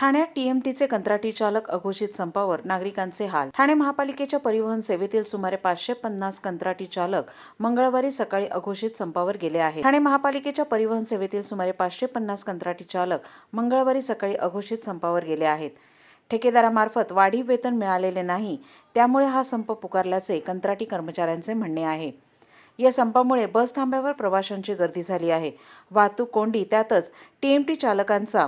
ठाण्यात टीएमटीचे कंत्राटी चालक अघोषित संपावर नागरिकांचे हाल. ठाणे महापालिकेच्या परिवहन सेवेतील सुमारे पाचशे पन्नास कंत्राटी चालक मंगळवारी सकाळी अघोषित संपावर गेले आहेत. ठाणे महापालिकेच्या परिवहन सेवेतील सुमारे पाचशे पन्नास कंत्राटी चालक मंगळवारी सकाळी अघोषित संपावर गेले आहेत. ठेकेदारामार्फत वाढीव वेतन मिळालेले नाही त्यामुळे हा संप पुकारल्याचे कंत्राटी कर्मचाऱ्यांचे म्हणणे आहे. या संपामुळे बस थांब्यावर प्रवाशांची गर्दी झाली आहे. वाहतूक कोंडी त्यातच टीएमटी चालकांचा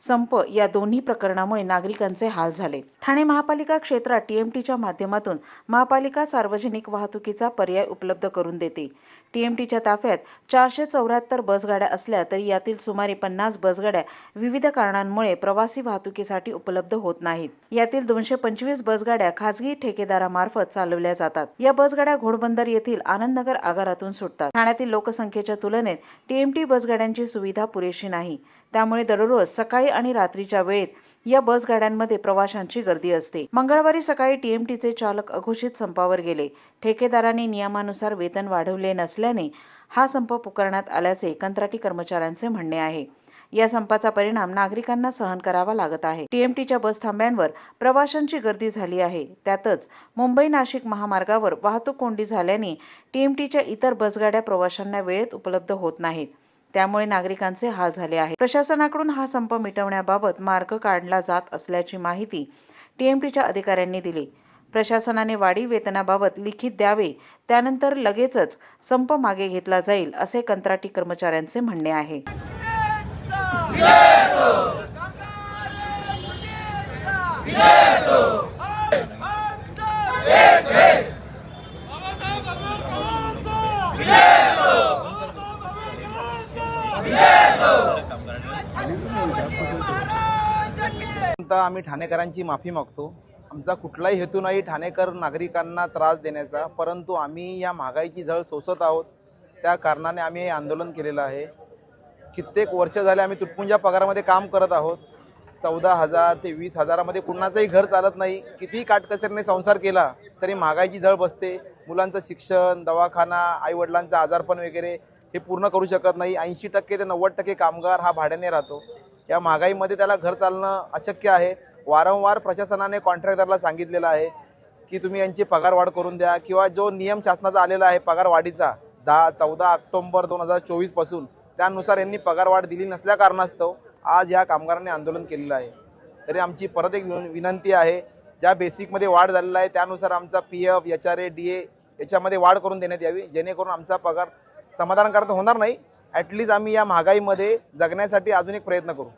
संप या दोन्ही प्रकरणामुळे नागरिकांचे हाल झाले. ठाणे महापालिका क्षेत्रात टीएमटीच्या माध्यमातून महापालिका सार्वजनिक वाहतुकीचा पर्याय उपलब्ध करून देते. टीएमटीच्या ताफ्यात चारशे चौऱ्याहत्तर बसगाड्या असल्या तरी यातील सुमारे पन्नास बसगाड्या विविध कारणांमुळे प्रवासी वाहतुकीसाठी उपलब्ध होत नाहीत. यातील दोनशे पंचवीस बसगाड्या खासगी ठेकेदारामार्फत चालवल्या जातात. या बसगाड्या घोडबंदर येथील आनंदनगर आगारातून सुटतात. ठाण्यातील लोकसंख्येच्या तुलनेत टीएमटी बसगाड्यांची सुविधा पुरेशी नाही. त्यामुळे दररोज सकाळी आणि रात्रीच्या वेळेत या बसगाड्यांमध्ये प्रवाशांची गर्दी असते. मंगळवारी सकाळी टीएमटीचे चालक अघोषित संपावर गेले. ठेकेदारांनी नियमानुसार वेतन वाढवले नसल्याने हा संप पुकारण्यात आल्याचे कंत्राटी कर्मचाऱ्यांचे म्हणणे आहे. या संपाचा परिणाम नागरिकांना सहन करावा लागत आहे. टीएमटीच्या बस थांब्यांवर प्रवाशांची गर्दी झाली आहे. त्यातच मुंबई नाशिक महामार्गावर वाहतूक कोंडी झाल्याने टीएमटीच्या इतर बसगाड्या प्रवाशांना वेळेत उपलब्ध होत नाहीत. त्यामुळे नागरिकांचे हाल झाले आहे प्रशासनाकडून हा संप मिटवण्याबाबत मार्ग काढला जात असल्याची माहिती टीएमटीच्या अधिकाऱ्यांनी दिली. प्रशासनाने वाढीव वेतनाबाबत लिखित द्यावे त्यानंतर लगेचच संप मागे घेतला जाईल असे कंत्राटी कर्मचाऱ्यांचे म्हणणे आहे. आम्ही ठाणेकरांची माफी मागतो. आमचा कुठलाही हेतू नाही ठाणेकर नागरिकांना त्रास देण्याचा परंतु आम्ही या महागाईची झळ सोसत आहोत. त्या कारणाने आम्ही हे आंदोलन केलेलं आहे. कित्येक वर्ष झाले आम्ही तुटपुंजा पगारामध्ये काम करत आहोत. चौदा हजार ते वीस हजारामध्ये कुणाचंही घर चालत नाही. कितीही काटकसरीने संसार केला तरी महागाईची झळ बसते. मुलांचं शिक्षण दवाखाना आईवडिलांचं आजारपण वगैरे हे पूर्ण करू शकत नाही. ऐंशी टक्के ते नव्वद टक्के कामगार हा भाड्याने राहतो. या महागाईमध्ये त्याला घर चालणं अशक्य आहे. वारंवार प्रशासनाने कॉन्ट्रॅक्टरला सांगितलेलं आहे की तुम्ही यांची पगारवाढ करून द्या किंवा जो नियम शासनाचा आलेला आहे पगारवाढीचा दहा चौदा ऑक्टोंबर दोन हजार चोवीसपासून त्यानुसार यांनी पगारवाढ दिली नसल्या कारणास्तव आज या कामगारांनी आंदोलन केलेलं आहे. तरी आमची परत एक विन- विनंती आहे ज्या बेसिकमध्ये वाढ झालेला आहे त्यानुसार आमचा P F H R A D A याच्यामध्ये वाढ करून देण्यात यावी जेणेकरून आमचा पगार समाधानकारक होणार नाही ॲटलीस्ट आम्ही या महागाईमध्ये जगण्यासाठी अजून एक प्रयत्न करू.